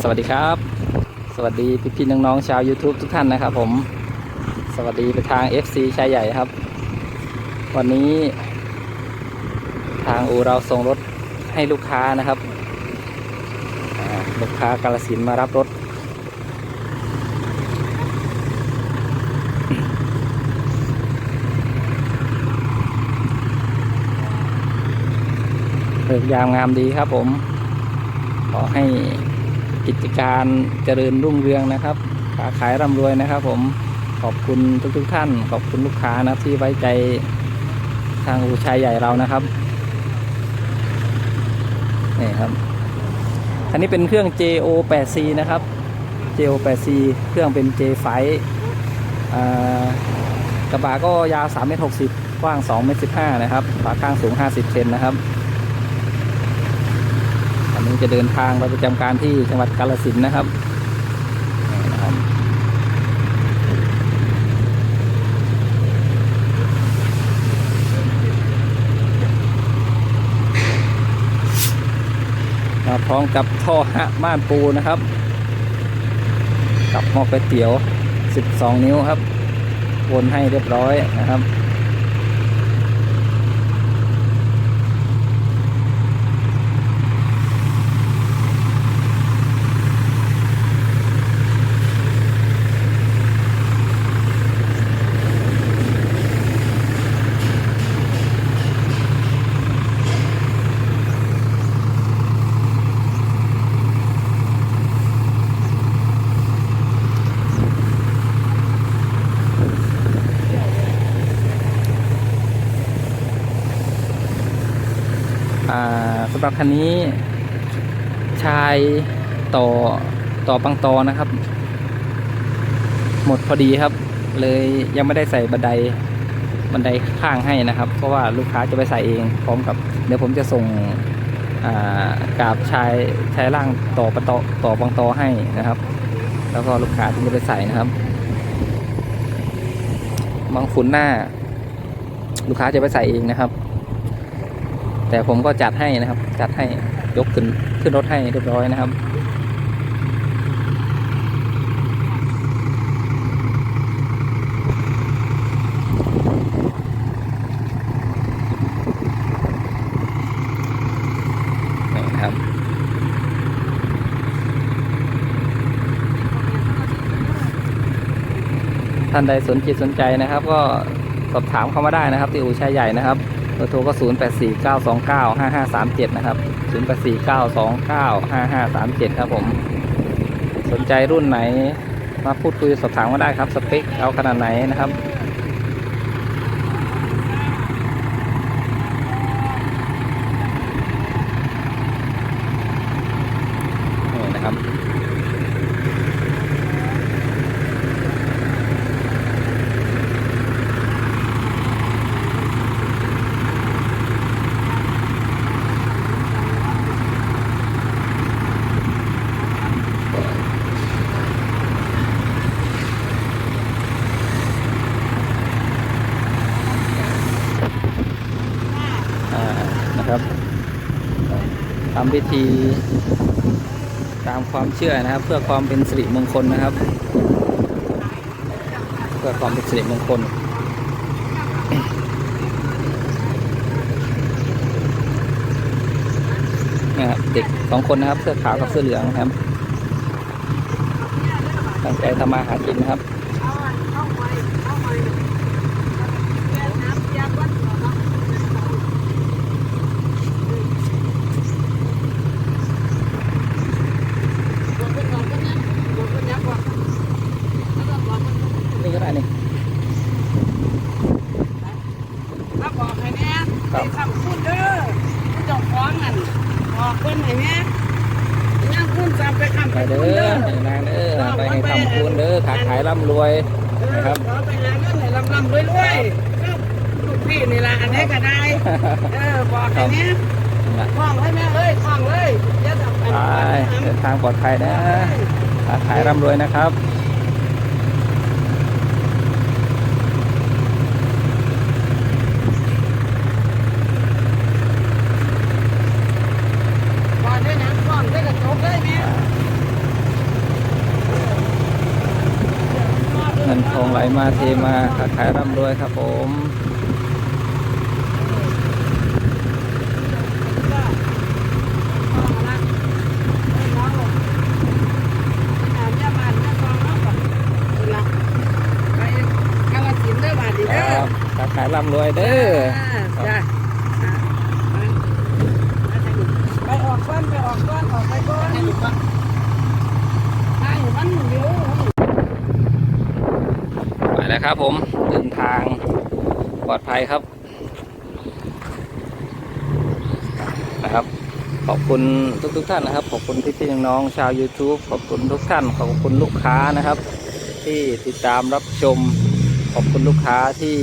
สวัสดีครับ สวัสดีพี่พี่น้องๆชาว YouTube ทุกท่านนะครับผม สวัสดีไปทาง FC ชายใหญ่ครับ วันนี้ทางอูเราส่งรถให้ลูกค้านะครับ ลูกค้ากาลสินมารับรถเริกยามงามดีครับผม อให้กิจการเจริญรุ่งเรืองนะครับค้าขายร่ำรวยนะครับ ผมขอบคุณทุกๆทท่าน ขอบคุณลูกค้านะที่ไว้ใจทางอูชายใหญ่เรานะครับนี่ครับอันนี้เป็นเครื่อง JO 8C นะครับ JO 8C เครื่องเป็น J ไฟกระบะก็ยาว3เมตร60กว้าง2เมตร15นะครับฝาข้างสูง 50เซนนะครับ จะเดินทางไปประจำการที่จังหวัดกาฬสินนะครับมาพร้อมกับท่อหะม่านปูนะครับ กับหม้อก๋วยเตี๋ยว 12 นิ้วครับวนให้เรียบร้อยนะครับ สำหรับคันนี้ชายต่อต่อปังตอนะครับ หมดพอดีครับ เลยยังไม่ได้ใส่บันไดบันไดข้างให้นะครับ เพราะว่าลูกค้าจะไปใส่เอง พร้อมกับเดี๋ยวผมจะส่งอ่ากาบชายชายล่างต่อปังตอต่อปังตอให้นะครับ แล้วก็ลูกค้าที่จะไปใส่นะครับบางฝุ่นหน้า ลูกค้าจะไปใส่เองนะครับ แต่ผมก็จัดให้นะครับ จัดให้ยกขึ้นขึ้นรถให้เรียบร้อยนะครับ นี่นะครับ ท่านใดสนจิตสนใจนะครับ ก็สอบถามเข้ามาได้นะครับ ที่อู่ชายใหญ่นะครับ บอร์โทรก็ 0 8 4 9 2 9 5 5 3 7 นะครับ 0 8 4 9 2 9 5 5 3 7 ครับผม สนใจรุ่นไหนมาพูดคุยสอบถามก็ได้ครับ สเปคเอาขนาดไหนนะครับ นะครับทำพิธีตามความเชื่อนะครับ เพื่อความเป็นสิริมงคลนะครับ เพื่อความเป็นสิริมงคลนะครับเด็กสองคนนะครับเสื้อขาวกับเสื้อเหลืองนะครับตั้งใจทำมาหากินนะครับ นี่ก็ได้นี่ มาบอกให้แน่ไปทำคุณเด้อผู้เจ้าของนั่น บอกเพิ่นให้แน่ยังคุณจะไปทำไปไปเด้อนางเด้อไปให้ทำคุณเด้อขาขายร่ำรวยนะครับขอไปหาเงินให้ลำๆรวยๆลูกพี่นี่ละอันนี้ก็ได้เออบอกให้แน่คล้องให้แม่เอ้ยคล้องเลยเย่าทำไปไปเดินทางปลอดภัยนะขาขายร่ำรวยนะครับ บอกด้วยนะคล้องด้วยกระจกเลย มาเทมาค้าขายร่ำรวยครับผมครับค้าขายร่ำรวยเด้อจ้ะไปออกก้อนไปออกก้อนออกไปก้อนให้มันเดี๋ยว ไปแล้วครับผมเดินทางปลอดภัยครับนะครับ ขอบคุณทุกทุกท่านนะครับ ขอบคุณพี่ๆน้องๆชาว YouTube ขอบคุณทุกท่าน ขอบคุณลูกค้านะครับ ที่ติดตามรับชม ขอบคุณลูกค้าที่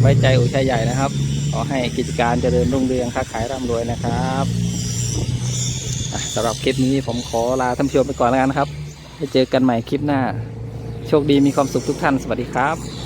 ไว้ใจอุชัยใหญ่นะครับ ขอให้กิจการเจริญรุ่งเรืองค้าขายร่ำรวยนะครับสำหรับคลิปนี้ผมขอลาท่านผู้ชมไปก่อนแล้วกันนะครับไว้เจอกันใหม่คลิปหน้า โชคดีมีความสุขทุกท่าน สวัสดีครับ